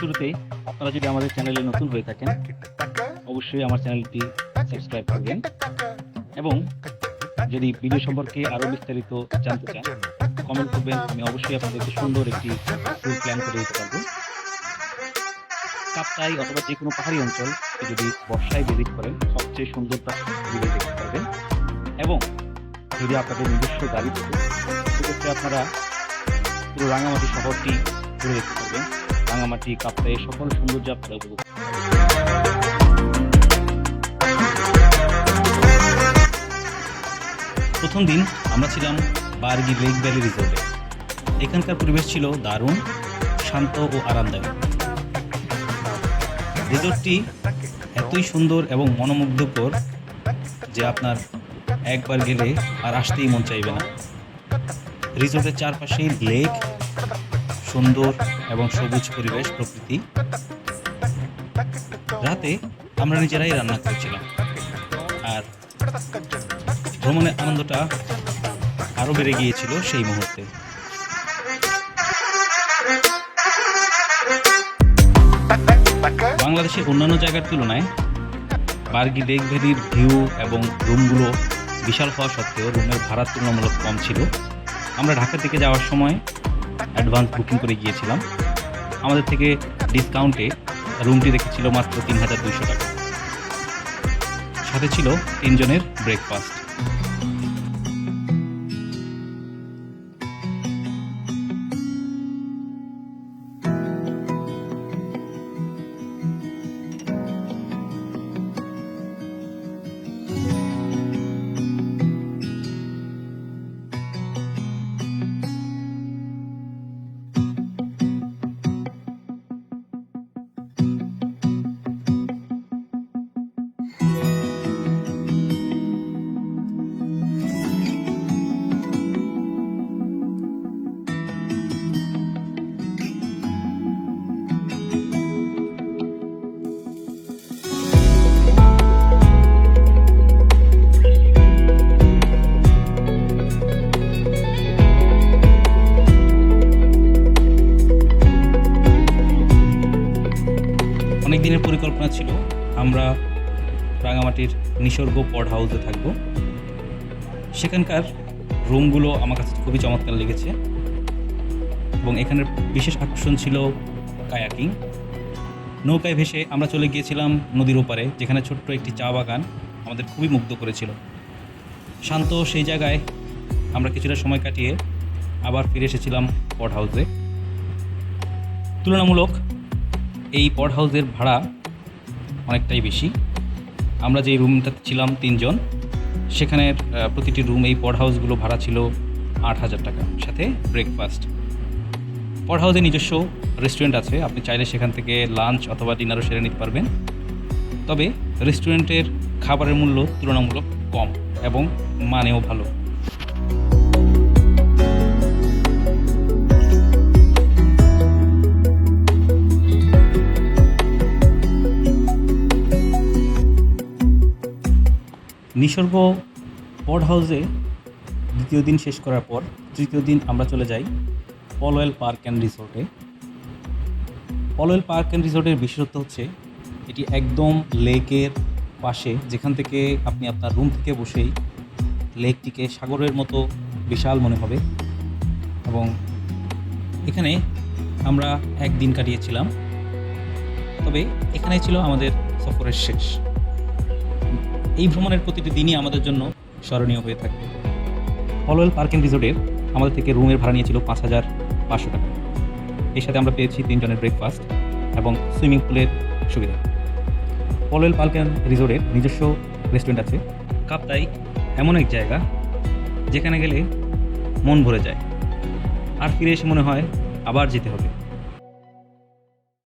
শুরুতেই আপনারা যদি আমাদের চ্যানেলে নতুন হয়ে থাকেন, অবশ্যই আমার চ্যানেলটি সাবস্ক্রাইব করবেন। এবং যদি ভিডিও সম্পর্কে আরও বিস্তারিত জানতে চান কমেন্ট করবেন। আমি অবশ্যই আপনাদেরকে সুন্দর একটি ট্যুর প্ল্যান করে দিতে পারব। কাপ্তাই অথবা যে কোনো পাহাড়ি অঞ্চল যদি বর্ষায় ভিজিট করেন, সবচেয়ে সুন্দর পরিবেশ দেখতে পারবেন। এবং যদি আপনাদের নিজস্ব গাড়ি থাকে, সেক্ষেত্রে আপনারা পুরো রাঙামাটি শহরটি ঘুরে দেখতে পারবেন। রাঙামাটি কাপ্তাইয়ের সকল সৌন্দর্য আপনারা উপভোগ প্রথম দিন আমরা ছিলাম বার্গি লেক ভ্যালি রিসোর্টে। এখানকার পরিবেশ ছিল দারুণ, শান্ত ও আরামদায়ক। রিসোর্টটি এতই সুন্দর এবং মনোমুগ্ধকর যে আপনার একবার গেলে আর আসতেই মন চাইবে না। রিসোর্টের চারপাশেই লেক সুন্দর এবং সবুজ পরিবেশ প্রকৃতি। রাতে আমরা নিজেরাই রান্না করেছিলাম। আর ভ্রমণের আনন্দটা আরও বেড়ে গিয়েছিল সেই মুহূর্তে। বাংলাদেশের অন্যান্য জায়গার তুলনায় বার্গি লেক ভ্যালির ভিউ এবং রুমগুলো বিশাল হওয়া সত্ত্বেও রুমের ভাড়া তুলনামূলক কম ছিল। আমরা ঢাকা থেকে যাওয়ার সময় অ্যাডভান্স বুকিং করে গিয়েছিলাম। আমাদের থেকে ডিসকাউন্টে রুমটি রেখেছিল মাত্র তিন হাজার দুইশো টাকা। সাথে ছিল তিনজনের ব্রেকফাস্ট অনেক দিনের পরিকল্পনা ছিল, আমরা রাঙামাটির নিসর্গ পড হাউসে থাকব। সেখানকার রুমগুলো আমার কাছে খুবই চমৎকার লেগেছে এবং এখানের বিশেষ আকর্ষণ ছিল কায়াকিং। নৌকায় ভেসে আমরা চলে গিয়েছিলাম নদীর ওপারে, যেখানে ছোট্ট একটি চা বাগান আমাদের খুবই মুগ্ধ করেছিল। শান্ত সেই জায়গায় আমরা কিছুটা সময় কাটিয়ে আবার ফিরে এসেছিলাম পড হাউসে। তুলনামূলক এই পড হাউসের ভাড়া অনেকটাই বেশি। আমরা যে রুমটাতে ছিলাম তিনজন, সেখানের প্রতিটি রুম এই পড হাউসগুলো ভাড়া ছিল আট হাজার টাকা। সাথে ব্রেকফাস্ট পড হাউসে নিজস্ব রেস্টুরেন্ট আছে, আপনি চাইলে সেখান থেকে লাঞ্চ অথবা ডিনারও সেরে নিতে পারবেন। তবে রেস্টুরেন্টের খাবারের মূল্য তুলনামূলক কম এবং মানেও ভালো। নিসর্গ পড হাউসে দ্বিতীয় দিন শেষ করার পর তৃতীয় দিন আমরা চলে যাই পলওয়েল পার্ক অ্যান্ড রিসোর্টে পলওয়েল পার্ক অ্যান্ড রিসোর্টের বিশেষত্ব হচ্ছে এটি একদম লেকের পাশে, যেখান থেকে আপনি আপনার রুম থেকে বসেই লেকটিকে সাগরের মতো বিশাল মনে হবে। এবং এখানে আমরা একদিন কাটিয়েছিলাম। তবে এখানেই ছিল আমাদের সফরের শেষ। এই ভ্রমণের প্রতিটি দিনই আমাদের জন্য স্মরণীয় হয়ে থাকবে পলওয়েল পার্ক অ্যান্ড রিসোর্টের আমাদের থেকে রুমের ভাড়া নিয়েছিল পাঁচ হাজার পাঁচশো টাকা। এর সাথে আমরা পেয়েছি তিনজনের ব্রেকফাস্ট এবং সুইমিং পুলের সুবিধা। পলওয়েল পার্ক অ্যান্ড রিসোর্টের নিজস্ব রেস্টুরেন্ট আছে। কাপ্তাই এমন এক জায়গা যেখানে গেলে মন ভরে যায়। আর ফিরে এসে মনে হয় আবার যেতে হবে।